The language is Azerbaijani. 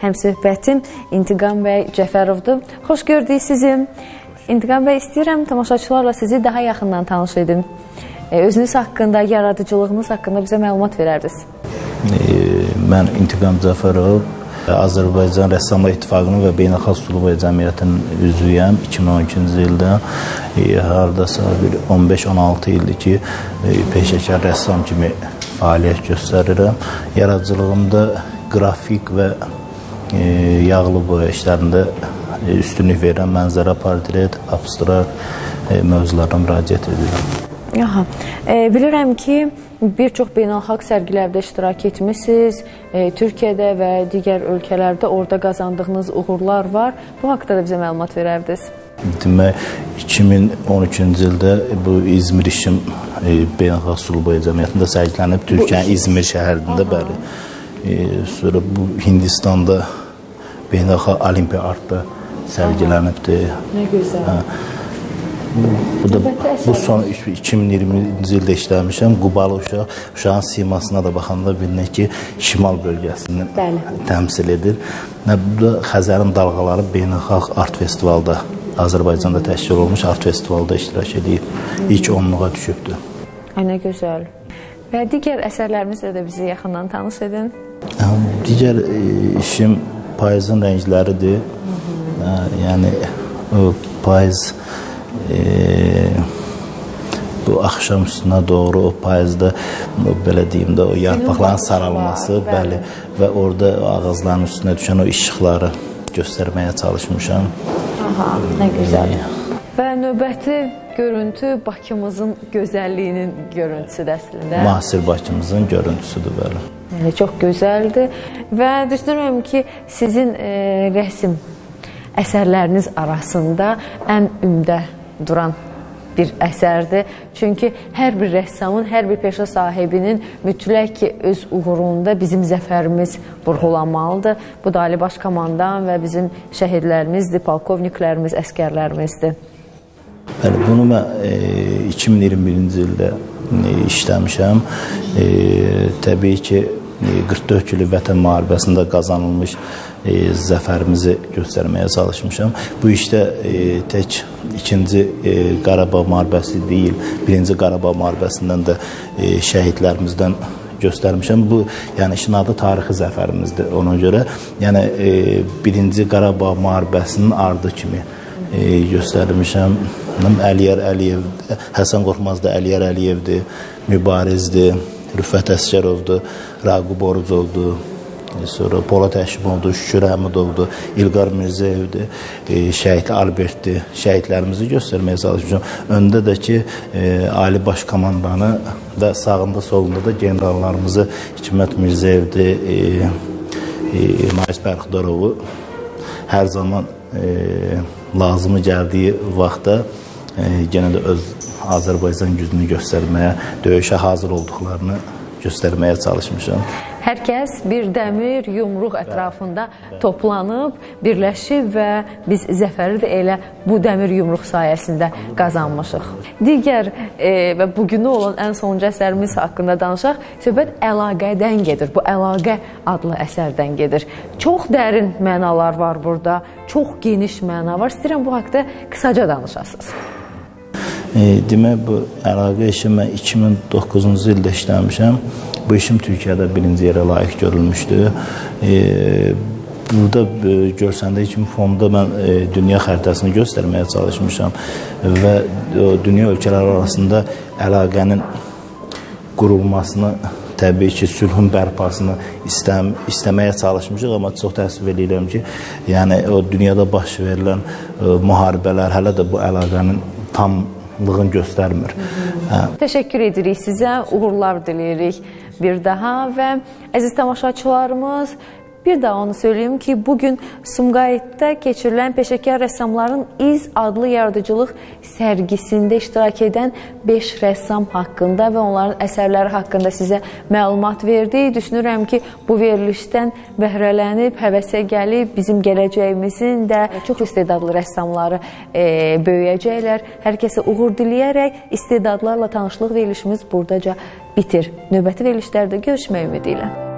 Həmsöhbətim İntiqam bəy Cəfərovdur. Xoş gördük sizi. İntiqam bəy, istəyirəm tamaşaçılarla sizi daha yaxından tanış edim. E, Özünüz haqqında, yaradıcılığınız haqqında bizə məlumat verərdiniz. Mən İntiqam Cəfərov, Azərbaycan Rəssamlar İttifaqının və Beynəlxalq Suluboya Cəmiyyətinin üzvüyəm. 2012-ci ildə e, hardasa bir 15-16 ildir ki, e, peşəkar rəssam kimi fəaliyyət göstərirəm. Yaradıcılığımda qrafik və e, yağlı boya işlərində e, üstünlük verirəm. Mənzərə, portret, abstrakt e, mövzularına müraciət edirəm. Aha. E, bilirəm ki, bir çox beynəlxalq sərgilərdə iştirak etmisiniz. E, Türkiyədə və digər ölkələrdə orada qazandığınız uğurlar var. Bu haqqda da bizə məlumat verərdiniz. Demək 2013-cü ildə bu İzmir işim e, Beynəlxalq Sulu Boya Cəmiyyətində sərgilənib Türkiyənin İzmir şəhərində bəli. E, sonra bu Hindistanda Beynəlxalq Olimpiya Artda sərgilənibdi. Nə gözəl. Hə. Bu da bu son 2020-ci ildə işləmişəm. Qubalı uşaq, uşağın simasına da baxanda bilinir ki, şimal bölgəsini Bəli. təmsil edir. Və bu da Xəzərin dalğaları beynəlxalq art festivalda Azərbaycanda təşkil olunmuş art festivalda iştirak edib. İlk onluğa düşübdür. Ay nə gözəl. Və digər əsərlərimizlə də bizi yaxından tanış edin. Digər e, işim payızın rəngləridir. Yəni o payız e, bu axşam üstünə doğru o payızda belə deyim də o yarpaqların saralması, bəli, və orada o ağacların üstünə düşən o işıqları göstərməyə çalışmışam. Aha, nə gözəl. Və növbəti görüntü Bakımızın gözəlliyinin görüntüsüdür əslində. Müasir Bakımızın görüntüsüdür belə. Yəni çox gözəldir və düşünürəm ki, sizin e, rəsm əsərləriniz arasında ən ümdə duran bir əsərdir. Çünki hər bir rəssamın, hər bir peşə sahibinin mütləq ki, öz uğurunda bizim zəfərimiz vurğulanmalıdır. Bu da Ali Baş Komandan və bizim şəhidlərimizdir, polkovniklərimiz, əskərlərimizdir. Bəli, bunu mən e, 2021-ci ildə e, işləmişəm. E, təbii ki, e, 44 illik vətən müharibəsində qazanılmış e, zəfərimizi göstərməyə çalışmışam. Bu işdə e, tək ikinci e, Qarabağ müharibəsi deyil, birinci Qarabağ müharibəsindən də e, şəhidlərimizdən göstərmişəm. Bu, yəni işin adı tarixi zəfərimizdir. Ona görə, yəni e, birinci Qarabağ müharibəsinin ardı kimi e, göstərmişəm. Əliyər Əliyev, Həsən Qorxmaz da Əliyər Əliyevdir, Mübarizdir, Rüfət Əsgərovdur, Raqib Orucovdur, e, sonra Polad Həşimovdur, Şükür Həmidovdur, İlqar Mirzəyevdir, e, şəhid Albertdir. Şəhidlərimizi göstərməyə çalışmışam. Öndə də ki, e, Ali Baş Komandanı və sağında solunda da generallarımızı Hikmət Mirzəyevdir, Mais Bərxudarovu hər zaman lazımı gəldiyi vaxtda e, yenə də öz Azərbaycan gücünü göstərməyə, döyüşə hazır olduqlarını göstərməyə çalışmışam. Hər kəs bir dəmir yumruq ətrafında toplanıb, birləşib və biz zəfəri də elə bu dəmir yumruq sayəsində qazanmışıq. Digər e, və bugünə olan ən sonuncu əsərimiz haqqında danışaq. Söhbət əlaqədən gedir. Bu əlaqə adlı əsərdən gedir. Çox dərin mənalar var burada. Çox geniş məna var. İstəyirəm bu haqqda qısaca danışasınız. E, demək bu əlaqə işi mən 2009-cu ildə işləmişəm. Bu işim Türkiyədə birinci yerə layiq görülmüşdü. E, burada e, görsəndə kimi fonda mən e, dünya xəritəsini göstərməyə çalışmışam və o dünya ölkələri arasında əlaqənin qurulmasını təbii ki, sülhün bərpasını istəm istəməyə çalışmışıq, amma çox təəssüf edirəm ki, yəni o dünyada baş verilən ə, müharibələr hələ də bu əlaqənin tamlığını göstərmir. Hə. Təşəkkür edirik sizə, uğurlar diləyirik bir daha və əziz tamaşaçılarımız Bir daha onu söyleyeyim ki, bugün Sumqayıtda keçirilən Peşəkar Rəssamların İz adlı yaradıcılıq sərgisində iştirak edən 5 rəssam haqqında və onların əsərləri haqqında sizə məlumat verdik. Düşünürəm ki, bu verilişdən bəhrələnib, həvəsə gəlib, bizim gələcəyimizin də çox istedadlı rəssamları e, böyüyəcəklər. Hər kəsə uğur diləyərək istedadlarla tanışlıq verilişimiz buradaca bitir. Növbəti verilişlərdə görüşmək ümidi ilə.